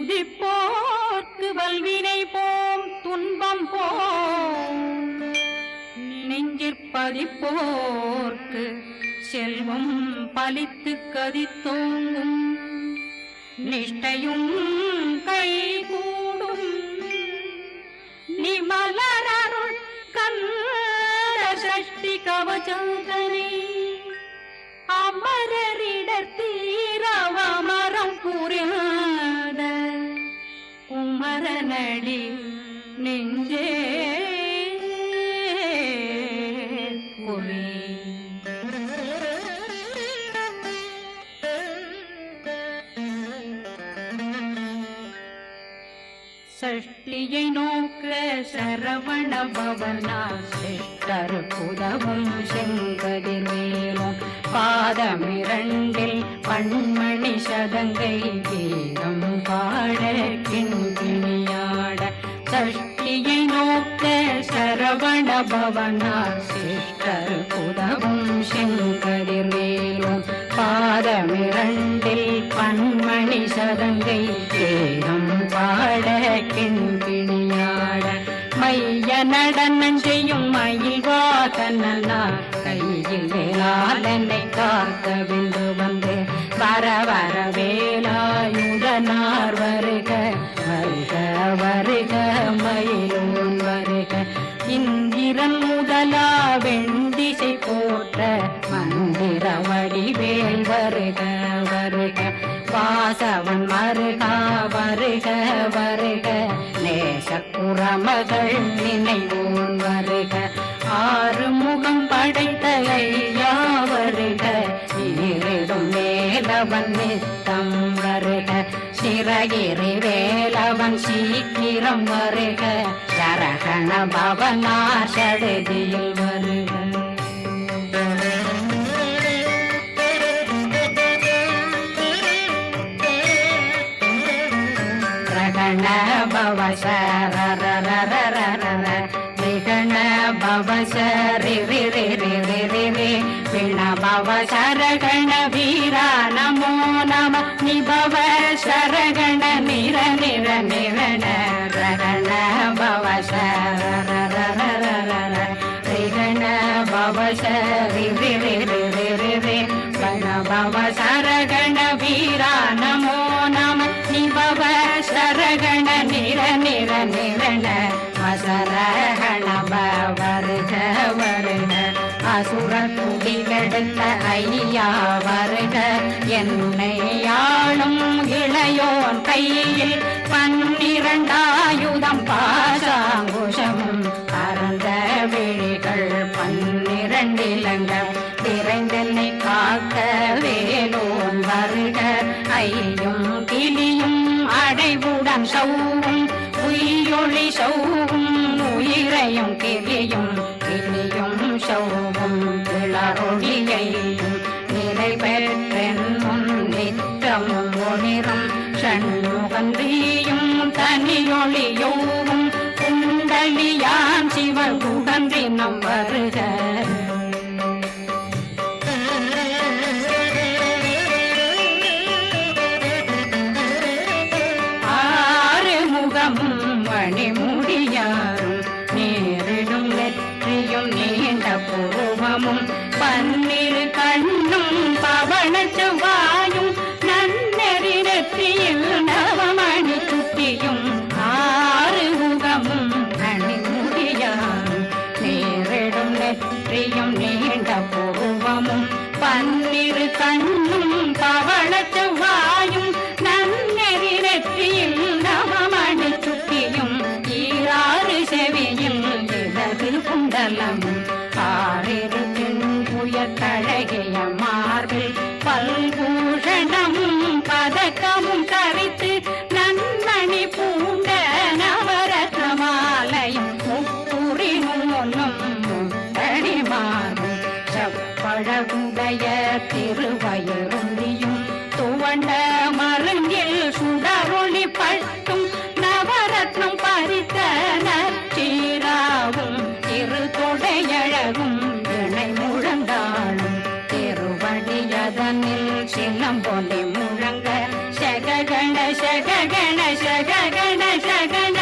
துதிப்போர்க்கு வல்வினை போம் துன்பம் போம். நெஞ்சிற்பதிப்போர்க்கு செல்வம் பலித்து கதித்தோங்கும். நிஷ்டையும் கைகூடும் நிமலரருள் கந்த சஷ்டி கவச்சந்தனை அமரரிடர் குமரனடி நெஞ்சே குவி சஷ்டியை நோக்க சரவண பவனா சிஷ்டர் புதவும் மேலும் பாதமிரண்டில் பண்மணி சதங்கை கீதம் பாட கிண்கிணியாட பவனா சிஷ்டர் புதவும் செங்கதிர்வேலும் பாதமிரண்டில் பன்மணி சதங்கை தேகம் பாட கிண்கிணியாட மைய நடனம் செய்யும் மயில் வாசனா கையில் வேளாளனை காக்க விந்து வந்து வர நேசக்குறமகள் நினைவோன் வருக. ஆறு முகம் படைத்த ஐயா வருக ஈரிடும் மேலவன் நித்தம் வருக. சிறகிரி வேலவன் சீக்கிரம் வருக. சரகண பவனார் சடுதியில் வருக. பவ சரரரரரரர விண பவ வீரா நமோ நம நிபவ சரகண நிர நிர நிரண ரகண பவ ரிகண பவ வண சரகண வீரா நமோ நம நிபவ சரகண நிர நிர நிரண வசரகண வருக வருக. அசுர துடி கெடுத்த ஐயா வருக. என்னை ஆளும் இளையோன் கையில் பன்னிரண்டாயுதம் பாசாங்குஷம். அறந்த விழிகள் பன்னிரண்டிலங்கள் விரைந்தென்னை காக்க வேலோன் வருக. ஐயா சௌவும் உயிரொளி சௌவும் உயிரையும் கிளியும் கிளியும் சௌவும் கிளறொளியையும் நிலை முன் நித்தமும் ஒளிரும் சண்முகந்தியும் தனியொளியோவும் குண்டலியான் சிவ குகந்தினம் வருக. பன்னிரு கண்ணும் பவன செவ்வாயும் நன்னெறி நெற்றியில் நவமணி குட்டியும் ஆறு முகமும் மணிமுடியாரும் நேரிடும் நெற்றியும் நீண்ட பூவமும் பன்னிரு கண்ணும் பவன செவ்வாயும் நன்னெறி நெற்றியில் நவமணி சுட்டியும் ஈராறு செவியில் இடது குண்டலம் கழகிய மார்பில் பல்பூஷணம் ಗಣ ಶಗ ಗಣ ಶಗ ಗಣ ಶಗಣ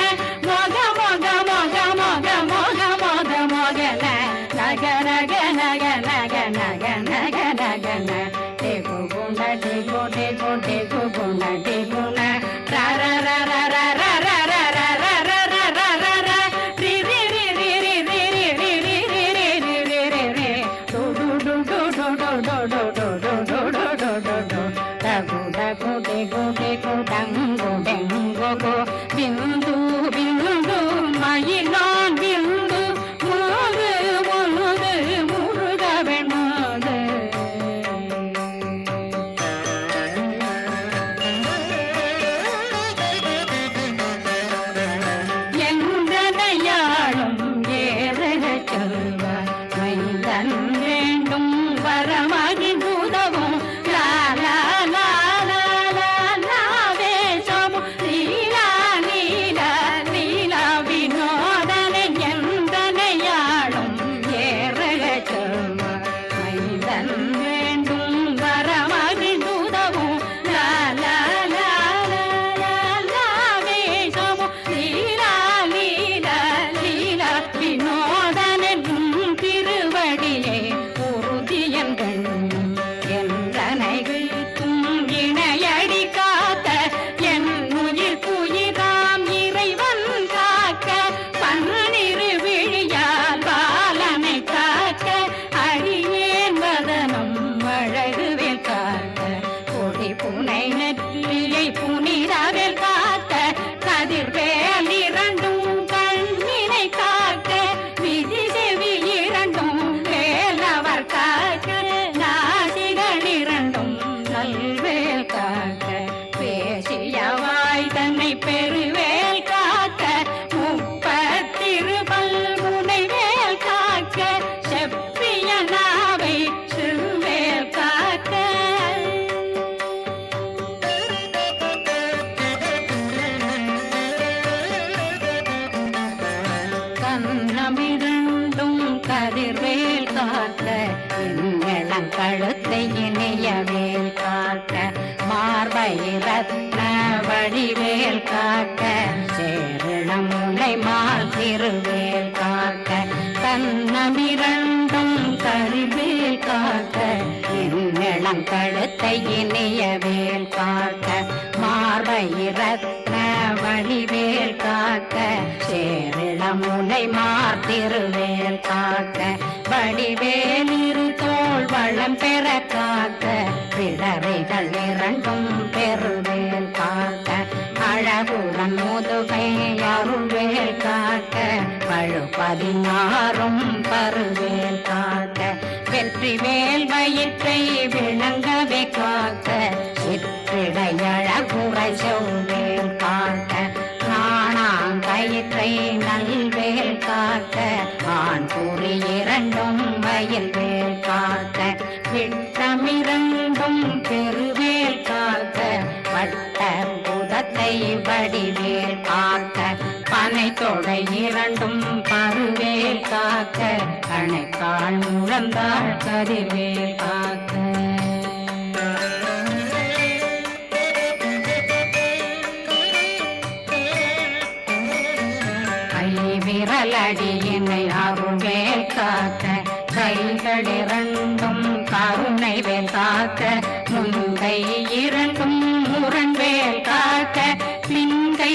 முனை மார்த்திருவேல் காக்க வடிவேலிரு தோல் வளம் பெற காக்க பிறவைகள் இரண்டும் பெருவேல் காக்க அழகுடன் முதுகை அருள்வேல் காக்க பழு பதினாறும் பருவேல் காக்க வெற்றி வேல் வயிற்றை அவை இரண்டும் பருவேல் காக்க கணைக்கால் முழந்தாள் கதிர்வேல் காக்க. விரலடியினை அருள்வேல் காக்க கைகளிரண்டும் கருணை வேல் காக்க முந்தை இரண்டும் முரண்வேல் காக்க பிந்தை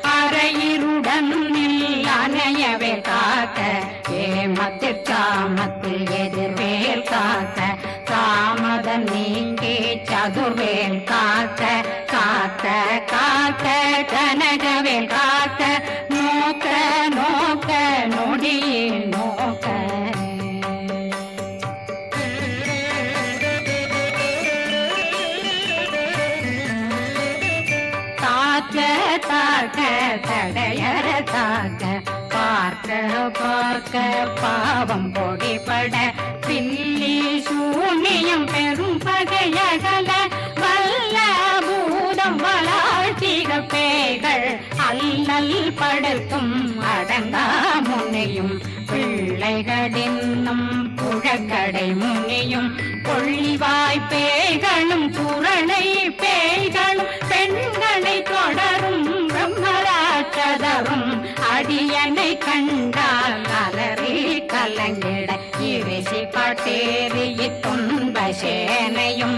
மரணில் அணையவே காக்க ஏமத்திற்காமத்தில் எதிர்வேல் காக்க தாமதம் நீங்கே சதுர்வேல் காக்க. பார்க்க பாவம் பொடிபட பில்லி சூனியம் பெரும் பகையகல வல்ல பூதம் வளாழ்த்திக பேய்கள் அல்லல் படுக்கும் அடங்கா முனையும். பிள்ளைகளின்னும் புழக்கடை முனியும். கொள்ளிவாய் பேய்களும் குரலை பேய்களும் பெண்களை தொடரும் பிரம்மராட்சதரும். அடியனை கண்டால் அலறி கலங்கிட. இரிசி பட்டேறி துன்ப சேனையும்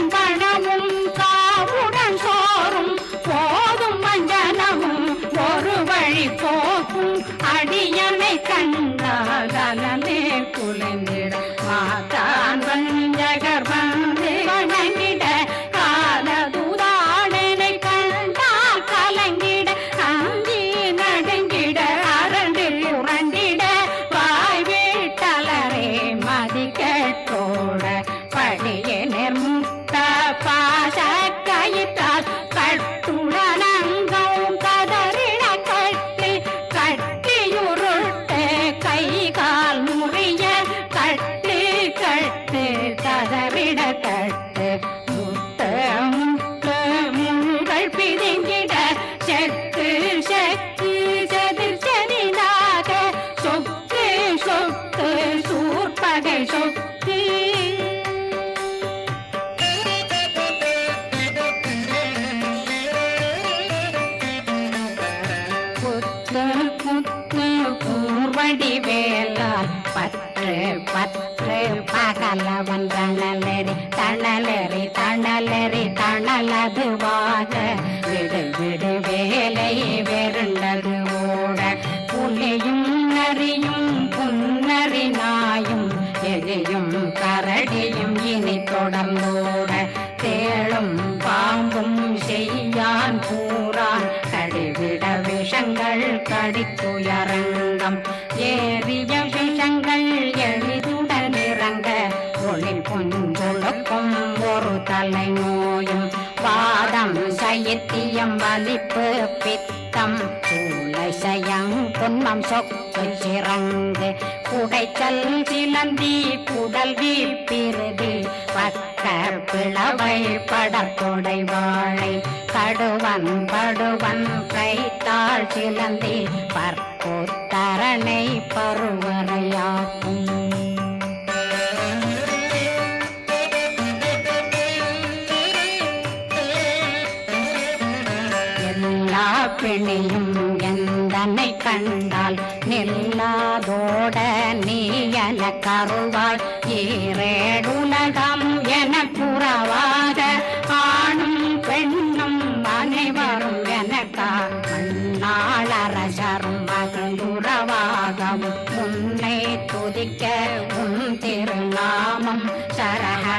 பற்று பற்று பகலவன் தணலெறி தணலெறி தணலெறி தணலதுவாக விடு விடு வேலை வெருண்டது ஓட. புலியும் நரியும் புன்னரி நாயும் எலியும் கரடியும் இனி தொடர்ந்தோட. தேளும் பாம்பும் செய்யான் கூறான். கடிவிட விஷங்கள் கடித்துயரங்கம். ஏறிய விஷங்கள் எளிதுடன் இறங்க தொழில் புஞ்சொழுக்கும் ஒரு தலை நோயும். பாதம் சயத்தியம் வலிப்பு பித்தம் சயம் துன்பம் சொக்கு சிறங்கு. குடைச்சல் சிலந்தி குடல் வீப்பிருதி பக்க பிளவை படத்தொடை வாழை. கடுவன் படுவன் கைத்தாள் சிலந்தி. கரணை பருவரையாக்கும் எல்லா பிணியும் எந்தனை கண்டால் நில்லாதோட நீ என கருவாள். ஏறேடுலகம் என புறவாக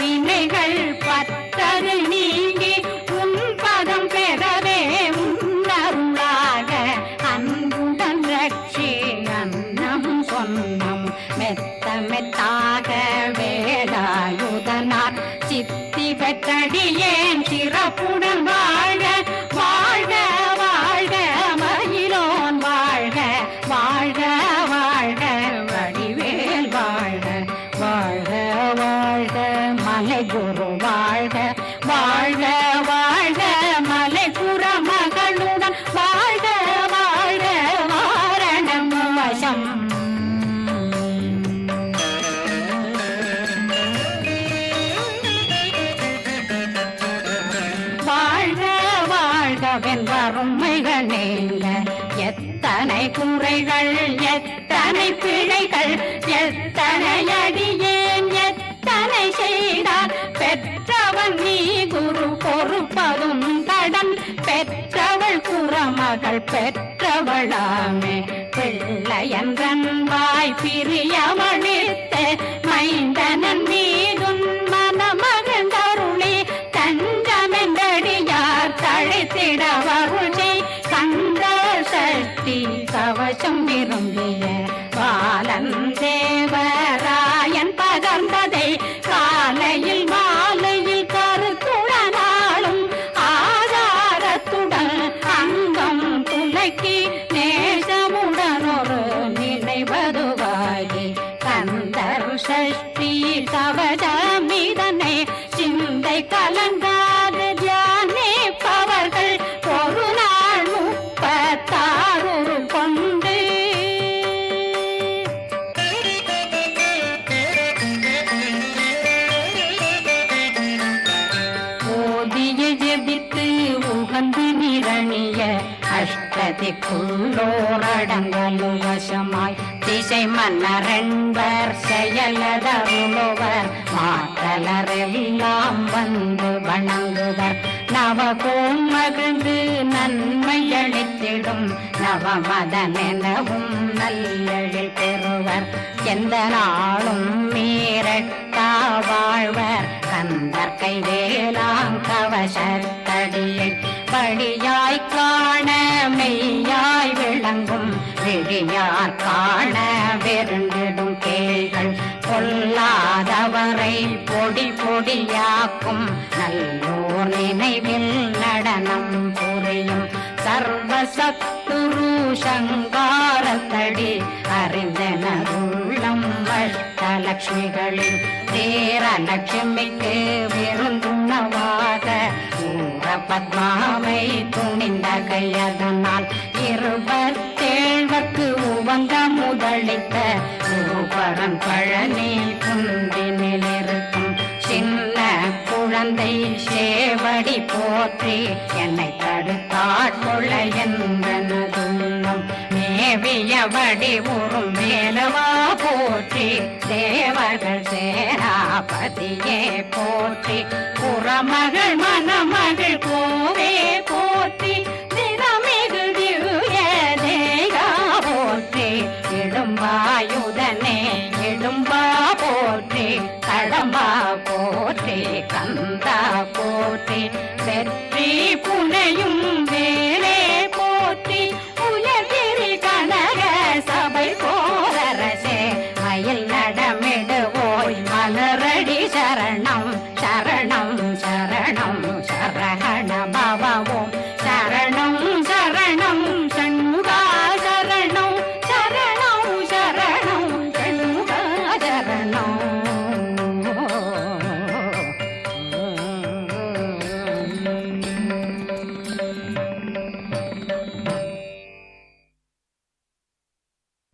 வினை பெற்றவளாமே பிள்ளையன்றன் வாய் பிரியமணித்த மைந்தனன் நீ நரண்பர் மன்னரென்பர் செயலதருளுவர் மாற்றலரெல்லாம் வந்து வணங்குவர். நவகோம் மகிழ்ந்து நன்மை அளித்திடும். நவமதனெனவும் நல்லெழில் பெறுவர். எந்த நாளும் மீறட்டா வாழ்வர். கந்தற்கை கைவேலாம் கவசத்தடியை. படியாய் காண மெய்யாய் விளங்கும். விழியார் காண வெருண்டிடும் கேள்கள் கொல்லாதவரை பொடி பொடியாக்கும் நல்லோர் நினைவில் நடனம் புரியும் சர்வசத்துரு சங்காரத்தடி அறிந்தனருள்ளம் அஷ்டலட்சுமிகளில் தேரலட்சுமிக்கு விருந்துணவாக ஊர பத்மாவை துணிந்த கையதனால் இருபத்தேழ்வக்கு அளித்த குருபரன் பழனி குந்தினிலிருக்கும் சின்ன குழந்தை சேவடி போற்றி என்னை தடுத்தாட்கொள்ள என்றனதுள்ளம். மேவியபடி உறும் மேலவா போற்றி தேவர்கள் சேராபதியே போற்றி. புறமகள் மணமகள் கோவே போ